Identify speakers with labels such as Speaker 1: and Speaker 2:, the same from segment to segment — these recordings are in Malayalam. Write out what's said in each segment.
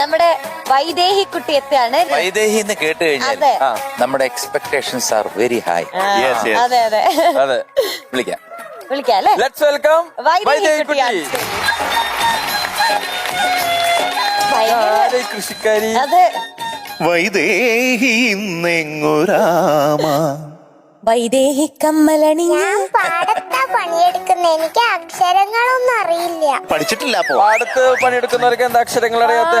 Speaker 1: നമ്മുടെ വൈദേഹി കുട്ടി എത്തുകയാണ്
Speaker 2: വൈദേഹി എന്ന് കേട്ട് കഴിഞ്ഞാൽ
Speaker 1: അതെ.
Speaker 2: ആ, നമ്മുടെ എക്സ്പെക്ടേഷൻസ് ആർ വെരി ഹൈ.
Speaker 1: അതെ അതെ.
Speaker 3: അതെ.
Speaker 2: വിളിക്കാം.
Speaker 1: വിളിക്കാം അല്ലേ?
Speaker 3: ലെറ്റ്സ് വെൽക്കം
Speaker 1: വൈദേഹി ഭയങ്കര-
Speaker 3: കൃഷിക്കാരി?
Speaker 1: അതെ.
Speaker 4: വൈദേഹി ഇന്നെങ്ങുരാമ
Speaker 1: വൈദേഹി കമ്മലണിഞ്ഞ.
Speaker 5: ഞാൻ പാടത്താ പണിയെടുക്കുന്ന. എനിക്ക് അക്ഷരങ്ങളൊന്നും അറിയില്ല.
Speaker 4: പഠിച്ചിട്ടില്ല അപ്പോ?
Speaker 3: പാടത്ത് പണിയെടുക്കുന്നവർക്ക് എന്താ അക്ഷരങ്ങൾ അറിയാത്ത?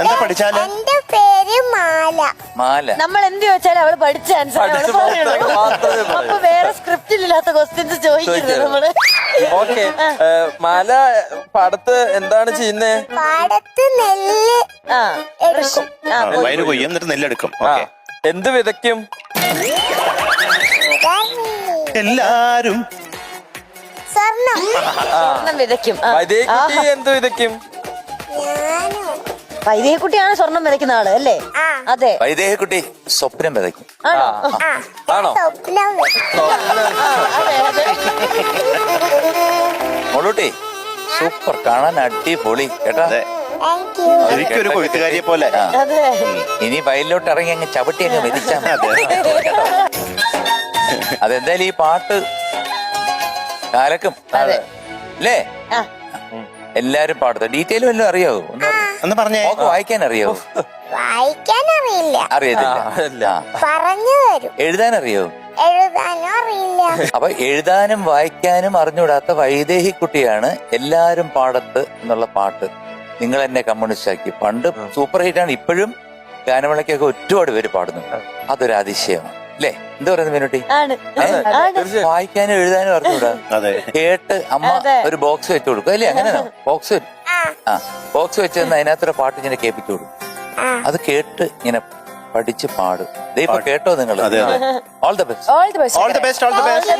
Speaker 4: എന്താ പഠിച്ചാൽ?
Speaker 5: എന്റെ പേര് മാല.
Speaker 2: മാല.
Speaker 1: നമ്മൾ എന്ത് ചോദിച്ചാലും അവൾ പഠിച്ച ആൻസർ
Speaker 3: പഠിച്ച് മാത്രമേ മാത്രമേ പറയൂ.
Speaker 1: അപ്പൊ വേറെ സ്ക്രിപ്റ്റിലില്ലാത്ത ക്വസ്റ്റ്യൻസ് ചോദിക്കരുത്
Speaker 2: ചോദിക്കരുത്.
Speaker 1: നമ്മൾ.
Speaker 3: ഓക്കെ. മാല പാടത്ത് എന്താണ് ചെയ്യുന്നേ?
Speaker 5: പാടത്ത് നെല്ല്
Speaker 1: ആ.
Speaker 5: എടുക്കും.
Speaker 1: ആ,
Speaker 4: വയറ് കൊയ്യും എന്നിട്ട് നെല്ലെടുക്കും.
Speaker 3: ആ.
Speaker 4: ഓക്കെ.
Speaker 3: എന്ത് വിതയ്ക്കും?
Speaker 4: എല്ലാരും.
Speaker 5: സ്വർണം.
Speaker 1: സ്വർണം വിതയ്ക്കും. ആ.
Speaker 3: വൈദേഹി
Speaker 1: ആ,
Speaker 3: കുട്ടി എന്ത് വിതയ്ക്കും?
Speaker 5: ഞാനോ?
Speaker 1: വൈദേഹി സ്വർണം വിതയ്ക്കുന്ന ആൾ അല്ലേ?
Speaker 5: ആ.
Speaker 1: അതെ.
Speaker 2: വൈദേഹിക്കുട്ടി സ്വപ്നം വിതയ്ക്കും.
Speaker 1: ആണോ?
Speaker 5: ആ.
Speaker 3: ആണോ?
Speaker 5: സ്വപ്നം വരും.
Speaker 1: അതെ അതെ.
Speaker 2: മോളൂട്ടി സൂപ്പർ. കാണാൻ അടിപൊളി. കേട്ടാ?
Speaker 4: അതെ.
Speaker 5: താങ്ക്
Speaker 4: കൊഴുത്തുകാരിയെ പോലെ.
Speaker 1: അതെ.
Speaker 2: ഇനി വയലിലോട്ട് ഇറങ്ങി അങ്ങ് ചവിട്ടി അങ്ങ് മെതിച്ചാ മതി. അതെന്തായാലും ഈ പാട്ട് കാലക്കും.
Speaker 1: അതെ.
Speaker 2: അല്ലേ എല്ലാരും പാടത്തു ഡീറ്റെയിൽ വല്ലതും അറിയാവോ ഒന്ന്
Speaker 4: പറഞ്ഞേ.
Speaker 2: വായിക്കാൻ അറിയാവോ
Speaker 5: വായിക്കാൻ അറിയില്ല
Speaker 2: അറിയത്തില്ല.
Speaker 3: അല്ല.
Speaker 5: പറഞ്ഞു തരും.
Speaker 2: എഴുതാൻ അറിയാവോ
Speaker 5: എഴുതാനും അറിയില്ല.
Speaker 2: അപ്പൊ എഴുതാനും വായിക്കാനും അറിഞ്ഞുകൂടാത്ത വൈദേഹി കുട്ടിയാണ് എല്ലാരും പാടത്ത് എന്നുള്ള പാട്ട്. നിങ്ങൾ എന്നെ കമ്മ്യൂണിസ്റ്റ് ആക്കി. പണ്ട് സൂപ്പർ ഹിറ്റ് ആണ് ഇപ്പോഴും ഗാനമേളയ്ക്കൊക്കെ ഒരുപാട് പേര് പാടുന്നുണ്ട്. അതൊരു അതിശയമാണ്. അല്ലേ എന്താ പറയുന്നത് മീനുട്ടി. വായിക്കാനും എഴുതാനും അറിഞ്ഞൂടാ?
Speaker 4: അതെ.
Speaker 2: കേട്ട് അമ്മ ഒരു ബോക്സ് വെച്ച് കൊടുക്കും. അല്ലേ? അങ്ങനെയാണോ ബോക്സ്
Speaker 5: ആ.
Speaker 2: ബോക്സ് വെച്ച് തന്ന് അതിനകത്തൊരു പാട്ട് ഇങ്ങനെ കേൾപ്പിച്ചു കൊടുക്കും. അത് കേട്ട് ഇങ്ങനെ പഠിച്ച് പാടും. ദേ ഇപ്പൊ കേട്ടോ നിങ്ങൾ. All the best
Speaker 1: all the best
Speaker 4: all the best all the best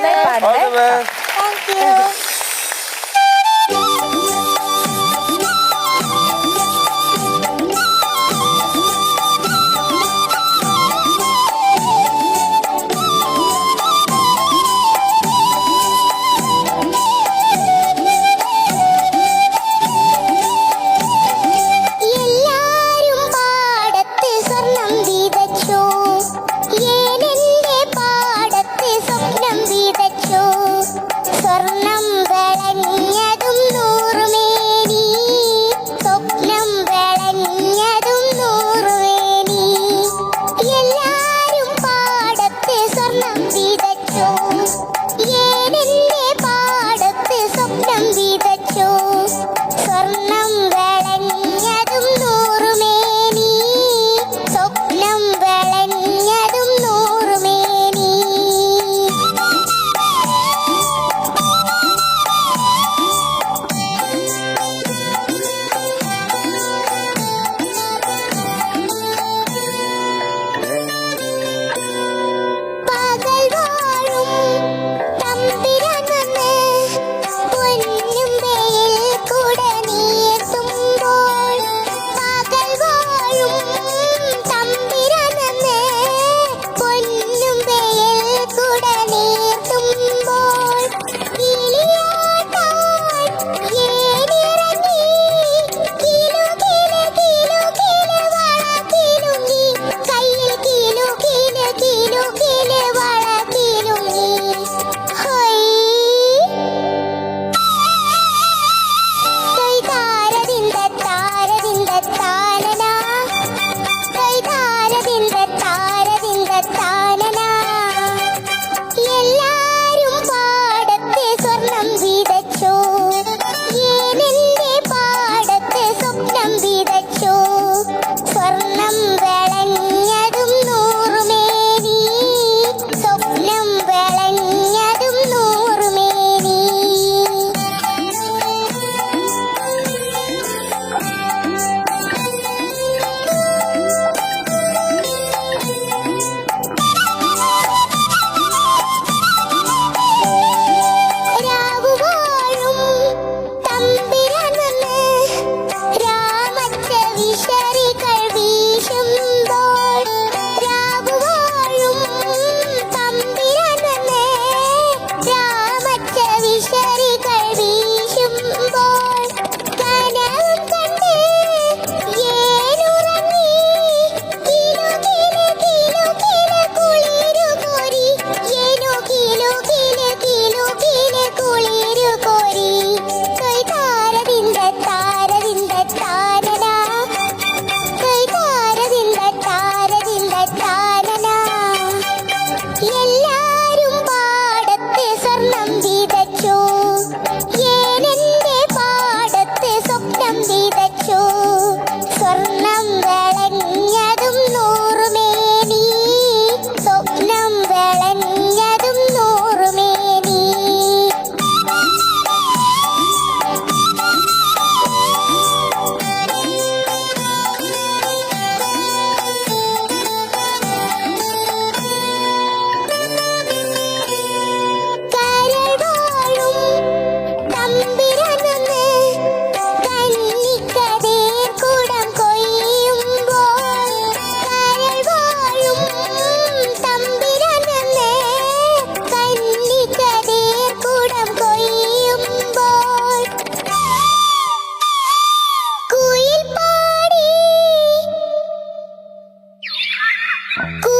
Speaker 5: Good.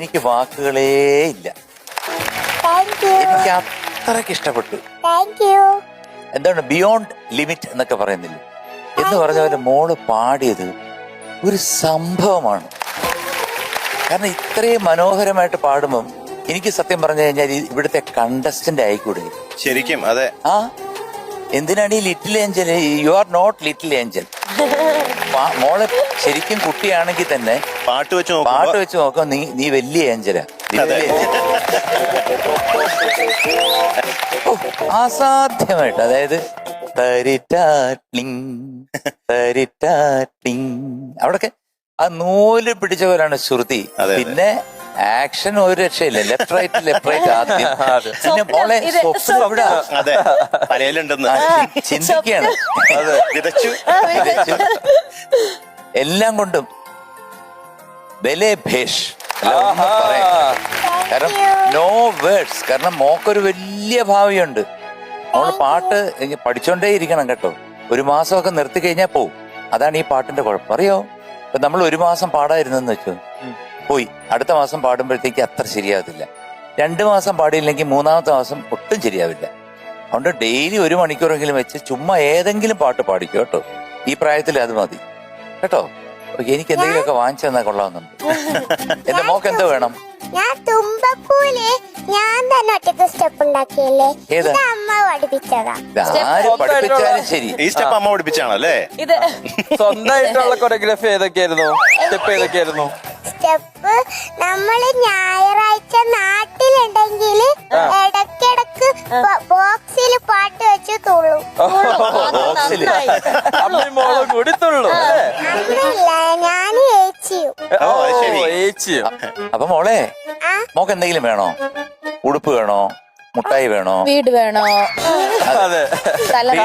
Speaker 2: എനിക്ക് വാക്കുകളേ ഇല്ല. എനിക്ക് അത്രയ്ക്ക് ഇഷ്ടപ്പെട്ടു. എന്താണ് ബിയോണ്ട് ലിമിറ്റ് എന്നൊക്കെ പറയുന്നില്ല? എന്ന് പറഞ്ഞ പോലെ മോൾ പാടിയത് ഒരു സംഭവമാണ്. കാരണം ഇത്രയും മനോഹരമായിട്ട് പാടുമ്പം എനിക്ക് സത്യം പറഞ്ഞു കഴിഞ്ഞാൽ ഇവിടുത്തെ കണ്ടസ്റ്റന്റ് ആയിക്കൂടെ?
Speaker 4: ശരിക്കും അതെ.
Speaker 2: ആ? എന്തിനാണ് ഈ little angel you are not little angel മോളെ ശരിക്കും കുട്ടിയാണെങ്കിൽ തന്നെ
Speaker 4: പാട്ട് വെച്ച്
Speaker 2: പാട്ട് വെച്ച് നോക്കാം നീ നീ വലിയ ഏഞ്ചല. അസാധ്യമായിട്ട്. അതായത്. അവിടൊക്കെ ആ നൂൽ പിടിച്ച പോലാണ് ശ്രുതി. പിന്നെ ആക്ഷൻ ഒരു രക്ഷയില്ല. ലെഫ്റ്റ് റൈറ്റ് ലെഫ്റ്റ് റൈറ്റ് ആദ്യം. പിന്നെ മോളെ
Speaker 1: ഇത്
Speaker 2: സ്വപ്നം എവിടാ
Speaker 4: അതെ. തലയിലുണ്ടെന്ന്.
Speaker 2: ചിന്തിക്കുകയാണ്.
Speaker 4: അതെ. വിതച്ചു.
Speaker 2: വിതച്ചു. എല്ലാം കൊണ്ടും ബലേ ഭേഷ്. അല്ല, ഒന്നും
Speaker 3: ആഹാ.
Speaker 2: പറയാൻ. കാരണം നോ വേർഡ്സ് കാരണം മോക്കൊരു വലിയ ഭാവിയുണ്ട്. നമ്മൾ പാട്ട് പഠിച്ചോണ്ടേ ഇരിക്കണം കേട്ടോ. ഒരു മാസമൊക്കെ നിർത്തി കഴിഞ്ഞാൽ പോവും. അതാണ് ഈ പാട്ടിന്റെ കുഴപ്പം. അറിയോ? ഇപ്പൊ നമ്മൾ ഒരു മാസം പാടായിരുന്നെന്ന് വെച്ചു. പോയി. അടുത്ത മാസം പാടുമ്പോഴത്തേക്ക് അത്ര ശരിയാകത്തില്ല രണ്ട് മാസം പാടിയില്ലെങ്കിൽ മൂന്നാമത്തെ മാസം ഒട്ടും ശരിയാവില്ല. അതുകൊണ്ട് ഡെയിലി ഒരു മണിക്കൂറെങ്കിലും വെച്ച് ചുമ്മാ ഏതെങ്കിലും പാട്ട് പാടിക്കോ കേട്ടോ. ഈ പ്രായത്തിൽ അത് മതി. കേട്ടോ? എനിക്ക് എന്തെങ്കിലുമൊക്കെ വാങ്ങിച്ചു തന്നാൽ കൊള്ളാവുന്നുണ്ട്. എന്റെ മോക്ക് എന്തോ വേണം?
Speaker 5: ഞാൻ തുമ്പപ്പൂൽ ഞാൻ തന്നെ ഒറ്റയ്ക്ക് സ്റ്റെപ്പ് ഉണ്ടാക്കിയല്ലേ? ഇത് അമ്മ പഠിപ്പിച്ചതാ.
Speaker 2: ഇത് ആര് പഠിപ്പിച്ചാലും ശരി.
Speaker 4: ഈ സ്റ്റെപ്പ് അമ്മ പഠിപ്പിച്ചാണല്ലേ?
Speaker 1: ഇത്
Speaker 3: സ്വന്തമായിട്ടുള്ള കൊറിയോഗ്രാഫി ഏതൊക്കെയായിരുന്നു? സ്റ്റെപ്പ് ഏതൊക്കെയായിരുന്നു?
Speaker 5: സ്റ്റെപ്പ് നമ്മൾ ഞായറാഴ്ച നാട്ടിലുണ്ടെങ്കിൽ ഇടക്കിടക്ക് ബോക്സിൽ പാട്ട് വെച്ച് തുള്ളും.
Speaker 3: മോളും കൂടി തുള്ളു അല്ലേ?
Speaker 5: ഞാൻ ഏച്ചിയും.
Speaker 3: ഏച്ചിയും.
Speaker 2: അപ്പൊ മോളെ
Speaker 5: ആ.
Speaker 2: മോക്ക് എന്തെങ്കിലും വേണോ? ഉടുപ്പ് വേണോ? മുട്ടായി വേണോ?
Speaker 6: വീട് വേണോ?
Speaker 3: അതെ.
Speaker 6: സ്ഥലം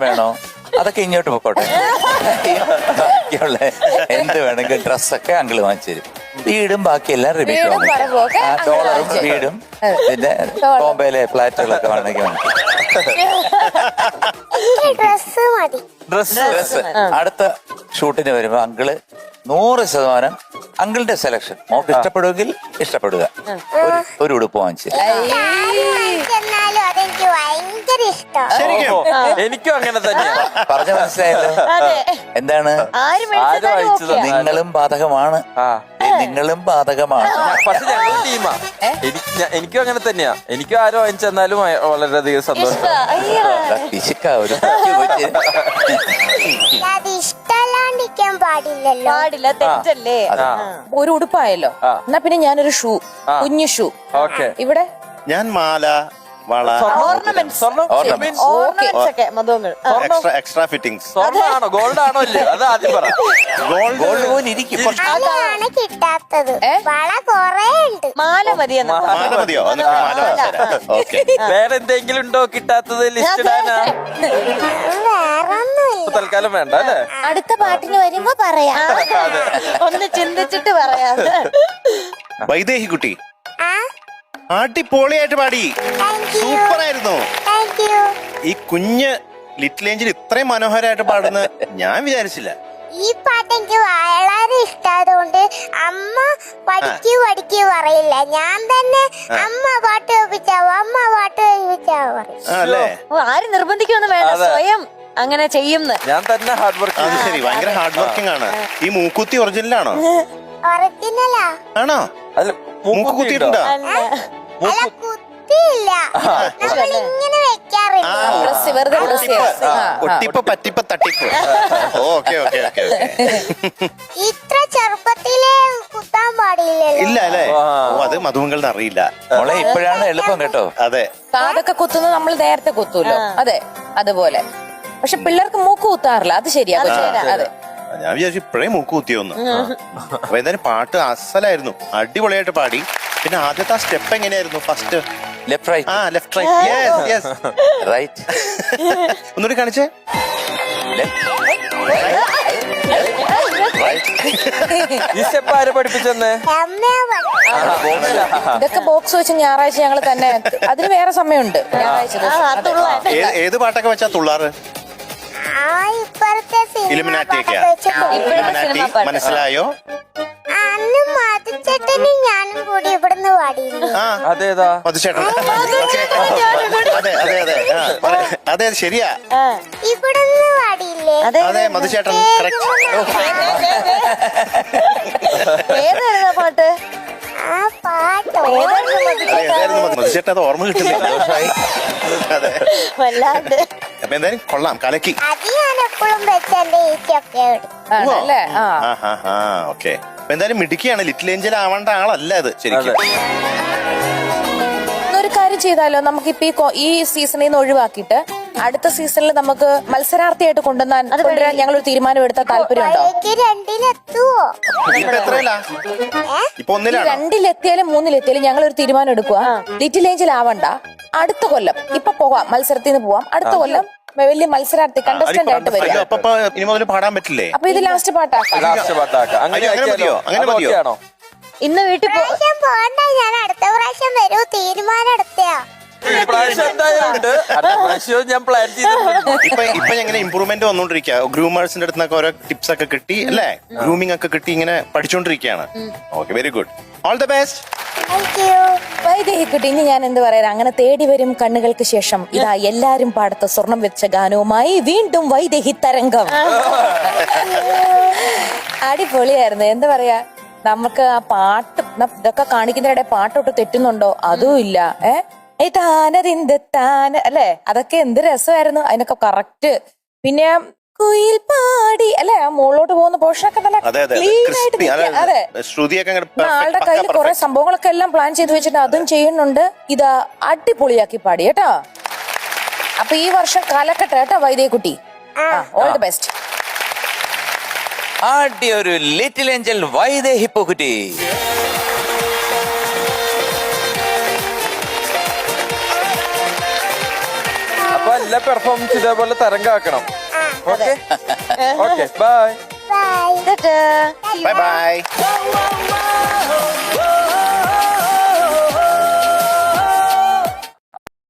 Speaker 2: വേണോ? അതൊക്കെ ഇങ്ങോട്ട് പൊക്കോട്ടെ. എന്ത് വേണമെങ്കിൽ ഡ്രസ്സൊക്കെ അങ്കിൾ വാങ്ങിച്ചു തരും. വീടും ബാക്കിയെല്ലാം റിമിറ്റും
Speaker 6: വീടും
Speaker 2: ഡോളറും വീടും പിന്നെ ബോംബെയിലെ ഫ്ലാറ്റുകളൊക്കെ വേണമെങ്കിൽ
Speaker 5: ഡ്രസ് മതി.
Speaker 3: ഡ്രസ്
Speaker 2: ഡ്രസ് അടുത്ത ഷൂട്ടിന് വരുമ്പോ അങ്കിൾ നൂറ് ശതമാനം അങ്കിളിന്റെ സെലക്ഷൻ മോക്ക് ഇഷ്ടപ്പെടുമെങ്കിൽ ഇഷ്ടപ്പെടുക. ഒരു- ഒരു ഉടുപ്പ് വാങ്ങിച്ചു
Speaker 5: ഭയങ്കര ഇഷ്ടം
Speaker 4: ശരിക്കും
Speaker 3: എനിക്കും അങ്ങനെ തന്നെയാണ്
Speaker 2: പറഞ്ഞ മനസ്സിലായല്ലോ?
Speaker 1: അതെ.
Speaker 2: എന്താണ്?
Speaker 1: ആരും
Speaker 3: ആര്
Speaker 2: നിങ്ങളും ബാധകമാണ്. നിങ്ങളും ബാധകമാണ്.
Speaker 3: പക്ഷെ ഞങ്ങൾ ടീമാ. എനിക്ക് ഞ- എനിക്കും അങ്ങനെ തന്നെയാ. എനിക്കും ആരോ വാങ്ങിച്ചെന്നാലും വളരെയധികം സന്തോഷം.
Speaker 2: പിശുക്ക ഒരു
Speaker 5: അത് ഇഷ്ടമല്ലാണ്ടിരിക്കാൻ പാടില്ലല്ലോ.
Speaker 1: പാടില്ല തെറ്റല്ലേ?
Speaker 3: ആ.
Speaker 6: ഒരു ഉടുപ്പായല്ലോ.
Speaker 3: ആ.
Speaker 6: എന്നാ പിന്നെ ഞാനൊരു ഷൂ
Speaker 3: ആ.
Speaker 6: കുഞ്ഞു ഷൂ.
Speaker 3: ഓക്കെ.
Speaker 6: ഇവിടെ?
Speaker 4: ഞാൻ മാല വള. എക്സ്ട്രാ എക്സ്ട്രാ ഫിറ്റിംഗ്സ്
Speaker 3: സ്വർണമാണോ ഗോൾഡ് ആണോ ഇല്ലേ അത്. ആദ്യം പറ.
Speaker 4: ഗോൾഡ്
Speaker 2: ഗോൾഡ് പോലെ ഇരിക്കും. കുറച്ച്
Speaker 5: അതാണ് കിട്ടാത്തത്. വള കൊറേ ഉണ്ട്.
Speaker 1: മാല
Speaker 4: മാല മതിയോ എന്നിട്ട് മാല ഓക്കെ.
Speaker 3: വേറെ എന്തെങ്കിലും ഉണ്ടോ കിട്ടാത്തത് ലിസ്റ്റ് ഇടാനാ? തൽക്കാലം വേണ്ട അല്ലേ?
Speaker 6: അടുത്ത പാട്ടിന് വരുമ്പോ പറയാം.
Speaker 1: ഒന്ന് ചിന്തിച്ചിട്ട് പറയാം.
Speaker 4: വൈദേഹി കുട്ടി
Speaker 5: ആ?
Speaker 4: അടിപൊളിയായിട്ട് പാടി. സൂപ്പർ ആയിരുന്നു ഈ കുഞ്ഞ് ലിറ്റിൽ ഏഞ്ചൽ ഇത്രയും മനോഹരമായിട്ട് പാടുന്ന ഞാൻ വിചാരിച്ചില്ല.
Speaker 5: ഈ പാട്ട് എനിക്ക് വളരെ ഇഷ്ടമായതുകൊണ്ട് അമ്മ പഠിക്കൂ പഠിക്കൂ പറയില്ല. ഞാൻ തന്നെ അമ്മ പാട്ട് കേൾപ്പിച്ചാവോ അമ്മ പാട്ട് കേൾപ്പിച്ചാവോ
Speaker 1: ആരും നിർബന്ധിക്കൊന്നും വേണ്ട സ്വയം അങ്ങനെ ചെയ്യുന്നു.
Speaker 3: ഞാൻ തന്നെ ഹാർഡ് വർക്ക്
Speaker 4: അത് ശരി ഭയങ്കര ഹാർഡ് വർക്കിംഗ് ആണ്. ഈ മൂക്കുത്തി ഒറിജിനലാണോ
Speaker 5: ഒറിജിനലാ
Speaker 4: ആണോ?
Speaker 3: അല്ല
Speaker 4: മൂക്ക് കുത്തിയിട്ടുണ്ടോ. ഒട്ടിപ്പ് പറ്റിപ്പ് തട്ടിപ്പ്. ഓക്കെ ഓക്കെ ഓക്കെ
Speaker 5: ഇത്ര ചെറുപ്പത്തിലേ കുത്താൻ പാടില്ല
Speaker 4: ഇല്ല അല്ലേ? ഓ അത് മധുമംഗളിന് അറിയില്ല.
Speaker 2: മോളെ ഇപ്പോഴാണ് എളുപ്പം കേട്ടോ.
Speaker 4: അതെ.
Speaker 6: കാതൊക്കെ കുത്തുന്നത് നമ്മൾ നേരത്തെ കുത്തൂലോ അതെ അതുപോലെ. പക്ഷെ പിള്ളേർക്ക് മൂക്ക് കുത്താറില്ല. അത് ശരിയാ അത് ശരിയാ. അതെ.
Speaker 4: ഞാൻ വിചാരിച്ചു ഇപ്പഴേ മൂക്ക് കുത്തിയോന്ന് അപ്പൊ എന്തായാലും പാട്ട് അസലായിരുന്നു. അടിപൊളിയായിട്ട് പാടി. പിന്നെ ആദ്യത്തെ ആ സ്റ്റെപ്പ് എങ്ങനെയായിരുന്നു? ഫസ്റ്റ്
Speaker 2: ലെഫ്റ്റ് റൈറ്റ്
Speaker 4: ആ left right yes yes
Speaker 2: right
Speaker 4: ഒന്നുകൂടി കാണിച്ചേ.
Speaker 3: ഈ സ്റ്റെപ്പ് ആര് പഠിപ്പിച്ചെന്ന്?
Speaker 5: അമ്മയാ പഠി-
Speaker 6: ഇതൊക്കെ ബോക്സ് വെച്ച് ഞായറാഴ്ച ഞങ്ങൾ തന്നെ അതിന് വേറെ സമയമുണ്ട്. ഞായറാഴ്ച
Speaker 4: ഏത് പാട്ടൊക്കെ വെച്ചാ തുള്ളാറ്? Illuminati Illuminati. മനസ്സിലായോ?
Speaker 5: അന്ന് മധുച്ചേട്ടനും ഞാനും കൂടി ഇവിടുന്ന് പാടിയിരുന്നു.
Speaker 4: ആ
Speaker 3: അതേതാ?
Speaker 4: മധുചേട്ടൻ. അതെ അതെ അതെ ആ, പറ- അതെ അതെ ശരിയാ.
Speaker 5: ഇവിടുന്ന് പാടിയില്ലേ?
Speaker 1: അതെ
Speaker 4: അതെ മധുചേട്ടൻ കറക്റ്റ്
Speaker 1: ഏതായിരുന്നു പാട്ട്?
Speaker 4: അത്? ഓർമ്മ കിട്ടുന്നില്ല അതെ.
Speaker 1: വല്ലാണ്ട്.
Speaker 4: അപ്പൊ എന്തായാലും കൊള്ളാം. കലക്കി.
Speaker 5: അത് ഞാൻ എപ്പോഴും
Speaker 6: ആണല്ലേ? ആ.
Speaker 4: ഓക്കെ. അപ്പൊ എന്തായാലും മിടുക്കിയാണ്. ലിറ്റിൽ ഏഞ്ചൽ ആവേണ്ട ആളല്ല അത് ശരിക്കും.
Speaker 6: കാര്യം ചെയ്താലോ? നമുക്കിപ്പോ ഈ ഈ സീസണിൽ നിന്ന് ഒഴിവാക്കിയിട്ട് അടുത്ത സീസണിൽ നമുക്ക് മത്സരാർത്ഥിയായിട്ട് കൊണ്ടുവന്നാൻ കൊണ്ടുവരാൻ ഞങ്ങൾ ഒരു തീരുമാനം എടുത്താൽ താല്പര്യമുണ്ടോ? രണ്ടിലെത്തിയാലും മൂന്നിലെത്തിയാലും ഞങ്ങൾ ഒരു തീരുമാനം എടുക്കുക ലിറ്റിൽ ഏഞ്ചൽ ആവണ്ട. അടുത്ത കൊല്ലം. ഇപ്പൊ പോവാം. മത്സരത്തിൽ നിന്ന് പോവാം. അടുത്ത കൊല്ലം വലിയ മത്സരാർത്ഥി കണ്ടസ്റ്റന്റ് ആയിട്ട്
Speaker 4: വരും അപ്പൊ ഇനി മുതൽ പാടാൻ പറ്റില്ലേ?
Speaker 6: അപ്പൊ ഇത് ലാസ്റ്റ് പാട്ടാക്കാം.
Speaker 3: അങ്ങനെ?
Speaker 4: മതിയോ?
Speaker 1: ഇന്ന് വീട്ടിൽ
Speaker 5: പോകണ്ട പോണ്ട ഞാൻ അടുത്ത പ്രാവശ്യം വരൂ. തീരുമാനം എടുത്തയാ.
Speaker 3: ഈ പ്രാവശ്യം എന്തായാലും ഉണ്ട് അടുത്ത പ്രാവശ്യവും ഞാൻ പ്ലാൻ ചെയ്തിട്ടുണ്ട്
Speaker 4: ഇപ്പൊ ഇപ്പൊ എങ്ങനെ ഇമ്പ്രൂവ്മെന്റ് വന്നോണ്ടിരിക്കുക ഗ്രൂമേഴ്സിന്റെ അടുത്ത് നിന്നൊക്കെ ഓരോ ടിപ്സ് ഒക്കെ കിട്ടി അല്ലേ? ഗ്രൂമിംഗ് ഒക്കെ കിട്ടി ഇങ്ങനെ പഠിച്ചോണ്ടിരിക്കുകയാണ് okay very good all the best
Speaker 6: വൈദേഹിക്കുട്ടി ഇനി ഞാൻ എന്ത് പറയാൻ അങ്ങനെ തേടി വരും കണ്ണുകൾക്ക് ശേഷം ഇതാ എല്ലാരും പാടത്ത് സ്വർണം വെച്ച ഗാനവുമായി വീണ്ടും വൈദേഹി തരംഗം. അടിപൊളിയായിരുന്നു. എന്താ പറയാ? നമുക്ക് ആ പാട്ട് ഇതൊക്കെ കാണിക്കുന്നതിടെ പാട്ടൊട്ട് തെറ്റുന്നുണ്ടോ? അതും ഇല്ല. ഏ? ഏയ് താനതിന്ത് താന അല്ലെ? അതൊക്കെ എന്ത് രസമായിരുന്നു. അതിനൊക്കെ കറക്റ്റ് പിന്നെ കുയിൽ പാടി അല്ലെ? ആ മുകളിലോട്ട് പോകുന്ന പോർഷനൊക്കെ നല്ല ക്ലീൻ ആയിട്ട് അതെ. ആളുടെ കയ്യിൽ കുറെ സംഭവങ്ങളൊക്കെ എല്ലാം പ്ലാൻ ചെയ്ത് വെച്ചിട്ട് അതും ചെയ്യുന്നുണ്ട്. ഇത് അടിപൊളിയാക്കി പാടി കേട്ടോ. അപ്പൊ ഈ വർഷം കാലക്കട്ടെ കേട്ടോ വൈദ്യകുട്ടി. ഓൾ ദി ബെസ്റ്റ്
Speaker 2: ആദ്യ ഒരു ലിറ്റിൽ ഏഞ്ചൽ വൈദേഹി പൂക്കുറ്റി
Speaker 3: അപ്പൊ എല്ലാ പെർഫോമൻസ് ഇതേപോലെ തരംഗാക്കണം okay okay bye
Speaker 5: bye
Speaker 1: bye
Speaker 4: Bye. Bye.